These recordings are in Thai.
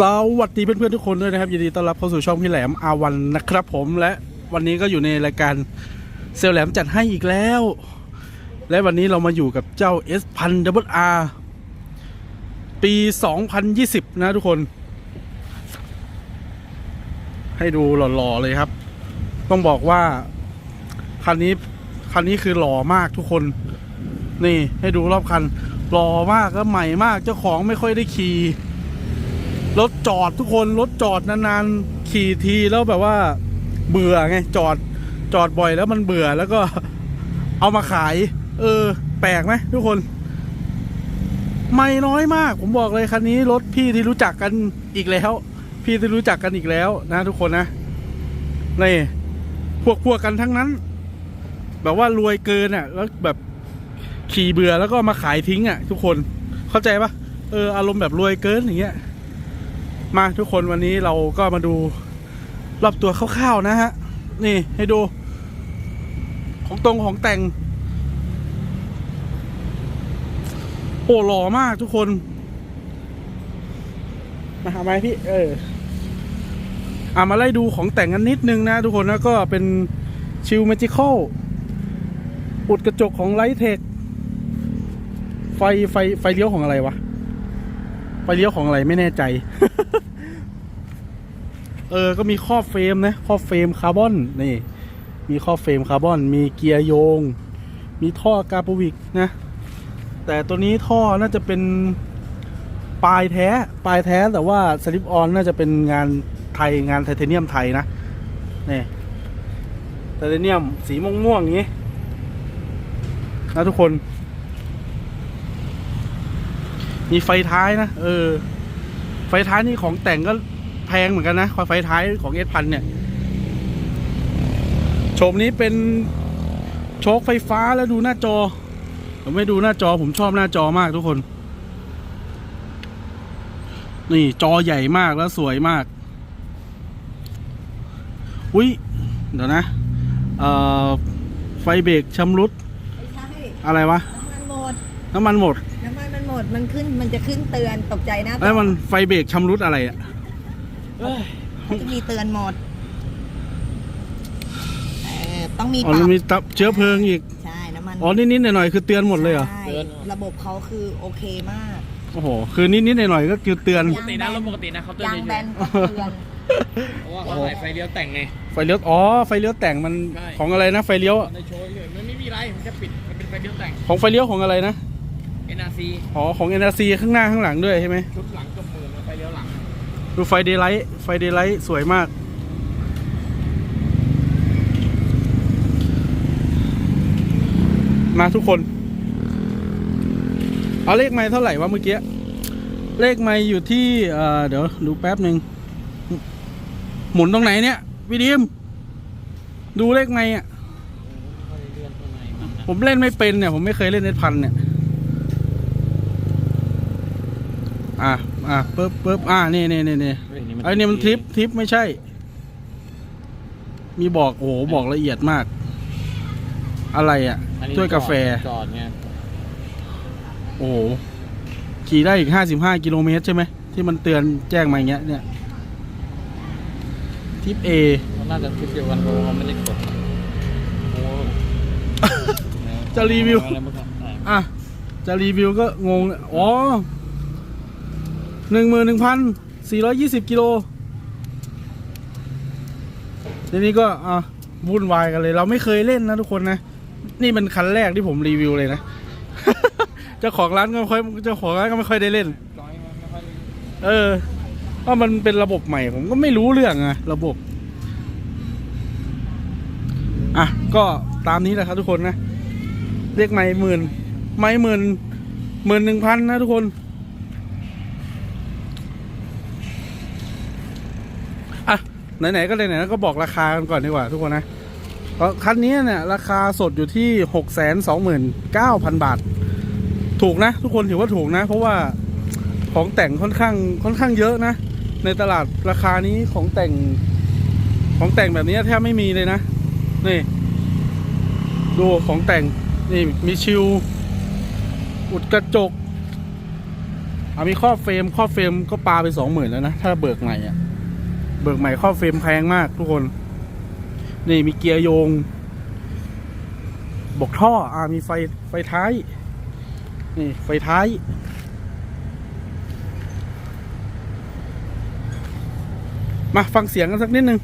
สวัสดีเพื่อนๆทุกคนด้วยนะครับยินดีต้อนรับเข้าสู่ช่องพี่แหลมอาวันนะครับผมและวันนี้ก็อยู่ในรายการเซลแหลมจัดให้อีกแล้ว และวันนี้เรามาอยู่กับเจ้า S พันดับอาร์ปี 2020 นะทุกคน ให้ดูหล่อๆเลยครับ ต้องบอกว่า คันนี้คันนี้คือหล่อมากทุกคน นี่ให้ดูรอบคันหล่อมากแล้วใหม่มากเจ้าของไม่ค่อยได้ขี่ รถจอดทุกคนรถจอดนานๆขี่ทีแล้วแบบว่า เบื่อไงจอดจอดบ่อยแล้วมันเบื่อแล้วก็เอามาขาย เออ แปลกไหมทุกคน ไม่น้อยมาก ผมบอกเลยคันนี้รถพี่ที่รู้จักกันอีกแล้ว พี่ที่รู้จักกันอีกแล้วนะทุกคนนะนี่พวกพวกกันทั้งนั้น แบบว่ารวยเกินอะ แล้วแบบขี่เบื่อแล้วก็มาขายทิ้งอะ ทุกคนเข้าใจปะเอออารมณ์แบบรวยเกินอย่างเงี้ย มาทุกคนวันนี้เราก็มาดูรอบตัวคร่าวๆนะฮะ นี่ให้ดู ของตรงของแต่ง โอ้หล่อมากทุกคน มาหาไหมพี่ เอออ่ามาไล่ดูของแต่งกันนิดนึงนะทุกคนแล้วก็เป็นชิลเมจิคอลอุดกระจกของไลท์เทคไฟไฟไฟเลี้ยวของอะไรวะ ไฟเลี้ยวของอะไรไม่แน่ใจ ออก็มีครอบเฟรมนะครอบเฟรมคาร์บอนนี่ มีครอบเฟรมคาร์บอน มีเกียร์โยง มีท่อกาปวิกนะ แต่ตัวนี้ท่อน่าจะเป็นปลายแท้ปลายแท้แต่ว่าสลิปออนน่าจะเป็นงานไทยงานไทเทเนียมไทยนะนี่ไทเทเนียมสีม่วงๆอย่างนี้นะทุกคน มีไฟท้ายนะ เออ ไฟท้ายนี่ของแต่งก็ แพงเหมือนกันนะไฟท้ายของเอสพันเนี่ยโฉมนี้เป็นโชคไฟฟ้าแล้วดูหน้าจอ ผมไม่ดูหน้าจอผมชอบหน้าจอมากทุกคน นี่จอใหญ่มากแล้วสวยมาก อุ้ยเดี๋ยวนะ เอ่อ ไฟเบรกชำรุดไม่ใช่อะไรวะ น้ำมันหมด น้ำมันหมด น้ำมันมันหมด มันขึ้น มันจะขึ้นเตือนตกใจนะแล้วมันไฟเบรกชำรุดอะไรอะ มันจะมีเตือนหมดเออต้องมีอ๋อปรัมันบมีตับเชื้อเพลิงอีก ใช่น้ำมันอ๋อ นิดๆหน่อยๆคือเตือนหมดเลยเหรอ ใช่ระบบเขาคือโอเคมากโอ้โห คือนิดๆหน่อยๆก็คือเตือน ปกตินะรถปกตินะเขาเตือนยางเฉแบยนก็เตือน ๆเพราะว่าเขาใส่ไฟเลี้ยวแต่งไง ไฟเลี้ยว อ๋อ ไฟเลี้ยวแต่งมันใช่ ของอะไรนะ ไฟเลี้ยวในโชว์เฉยๆมันไม่มีไรมันแค่ปิดมันเป็นไฟเลี้ยวแต่ง ของไฟเลี้ยวของอะไรนะ NRC อ๋อ ของ NRC ข้างหน้าข้างหลังด้วยใช่ไหมชุดหลัง ดูไฟเดย์ไลท์ ไฟเดย์ไลท์ สวยมาก มาทุกคน เอาเลขไม้เท่าไหร่วะเมื่อกี้ เลขไม้อยู่ที่เดี๋ยวดูแป๊บหนึ่ง หมุนตรงไหนเนี่ยวิดีม ดูเลขไม้อะ ผมเล่นไม่เป็นเนี่ย ผมไม่เคยเล่นเน็ตพันเนี่ย อะ อะปึ๊บปึ๊บอะนี่นี่นี่นี่ไอ้นี่มันทริปทริปไม่ใช่ มีบอกโอ้โหบอกละเอียดมาก อะไรอะถ้วยกาแฟ จอดไงโอ้โหขี่ได้อีกห้าสิบห้ากิโลเมตรใช่ไหมที่มันเตือนแจ้งมาอย่างเงี้ย เนี่ยทิปเอมันน่าจะทิปเดียวกันเพราะว่ามันไม่ได้กดโอ้จะรีวิว อะไรบ้างครับอะอะจะรีวิวก็งง อ๋อ หนึ่งหมื่นหนึ่งพันสี่ร้อยยี่สิบกิโลทีนี้ก็อะวุ่นวายกันเลย เราไม่เคยเล่นนะทุกคนนะ นี่เป็นคันแรกที่ผมรีวิวเลยนะ เจ้าของร้านก็ไม่ค่อยเจ้าของร้านก็ไม่ค่อยได้เล่นจออเออว่ามันเป็นระบบใหม่ ผมก็ไม่รู้เรื่องอะระบบ อะ ก็ตามนี้แหละครับทุกคนนะ เรียกไม่หมื่นไม่หมื่นหมื่นหนึ่งพันนะทุกคน อะ ไหนๆก็ไหนๆก็บอกราคากันก่อนดีกว่าทุกคนนะเพราะคันนี้เนี่ยราคาสดอยู่ที่หกแสนสองหมื่นเก้าพันบาท ถูกนะ ทุกคนถือว่าถูกนะ เพราะว่าของแต่งค่อนข้างค่อนข้างเยอะนะ ในตลาดราคานี้ของแต่งของแต่งแบบนี้แทบไม่มีเลยนะ นี่ ดูของแต่งนี่มีชิว อุดกระจกเอามีข้อบเฟรมข้อบเฟรมก็ปาไปสองหมื่นแล้วนะ ถ้าเบิกใหม่อะ เบิกใหม่ข้อบเฟรมแพงมากทุกคน นี่มีเกียร์โยง บกท่อ อ่ามีไฟไฟท้าย นี่ไฟท้าย มาฟังเสียงกันสักนิดนึง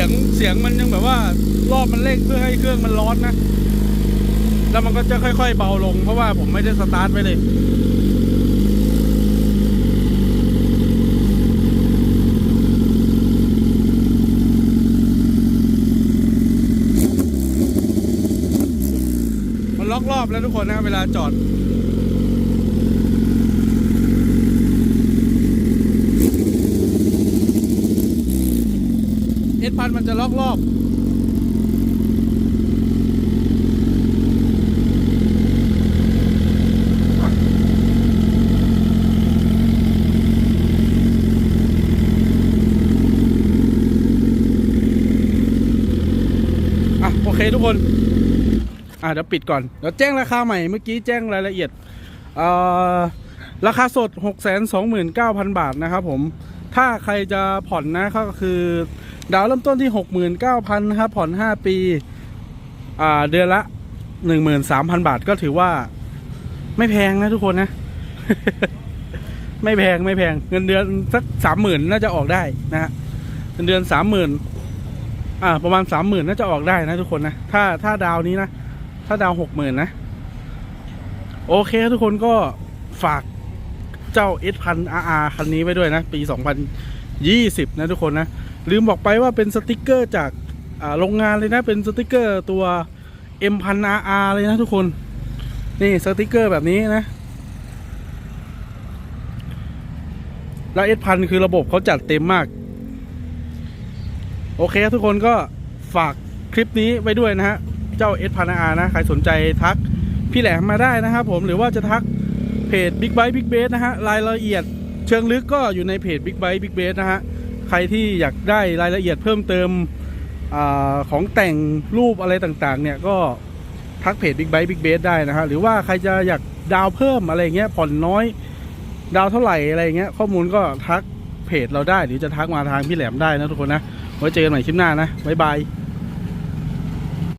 สียงเสียงมันยังแบบว่ารอบมันเร่งเพื่อให้เครื่องมันร้อนนะ แล้วมันก็จะค่อย ๆ เบาลง เพราะว่าผมไม่ได้สตาร์ทไว้เลยมันล็อกรอบแล้วทุกคนนะเวลาจอด เอสพันมันจะล็อกรอบอะโอเคทุกคน อะเดี๋ยวปิดก่อน เดี๋ยวแจ้งราคาใหม่ เมื่อกี้แจ้งรายละเอียดเอ่อราคาสด 629,000 บาทนะครับผม ถ้าใครจะผ่อนนะก็คือ ดาวเริ่มต้นที่ 69,000นะครับผ่อน 5 ปี อ่า เดือนละ 13,000 บาทก็ถือว่า ไม่แพงนะทุกคนนะ ไม่แพงไม่แพง เงินเดือนสักสามหมื่นน่าจะออกได้นะฮะเงินเดือนสามหมื่นอ่า ประมาณสามหมื่นน่าจะออกได้นะทุกคนนะ ถ้าถ้าดาวนี้นะ ถ้าดาวหกหมื่นนะ โอเคทุกคนก็ฝากเจ้า S พัน RR คันนี้ไว้ด้วยนะ ปี 2020 นะทุกคนนะ ลืมบอกไปว่าเป็นสติกเกอร์จากโรงงานเลยนะ เป็นสติกเกอร์ตัว M พัน RR เลยนะทุกคน นี่สติกเกอร์แบบนี้นะ แล้ว S พันคือระบบเขาจัดเต็มมาก โอเคทุกคนก็ฝากคลิปนี้ไว้ด้วยนะฮะ เจ้า S พัน RR นะ ใครสนใจทักพี่แหลมมาได้นะครับผม หรือว่าจะทักเพจ Big Bite Big b a s นะฮะ รายละเอียดเชิงลึกก็อยู่ในเพจ Big Bite Big b a s นะฮะ ใครที่อยากได้รายละเอียดเพิ่มเติมอของแต่งรูปอะไรต่างๆ เนี่ยก็ทักเพจ Big Bite Big b a s ได้นะฮะหรือว่าใครจะอยากดาวเพิ่มอะไรเงี้ยผ่อนน้อย ดาวเท่าไหร่อะไรเงี้ยข้อมูลก็ทักเพจเราได้หรือจะทักมาทางพี่แหลมได้นะทุกคนนะไว้เจอกันใหม่คลิปหน้านะบ๊ายบาย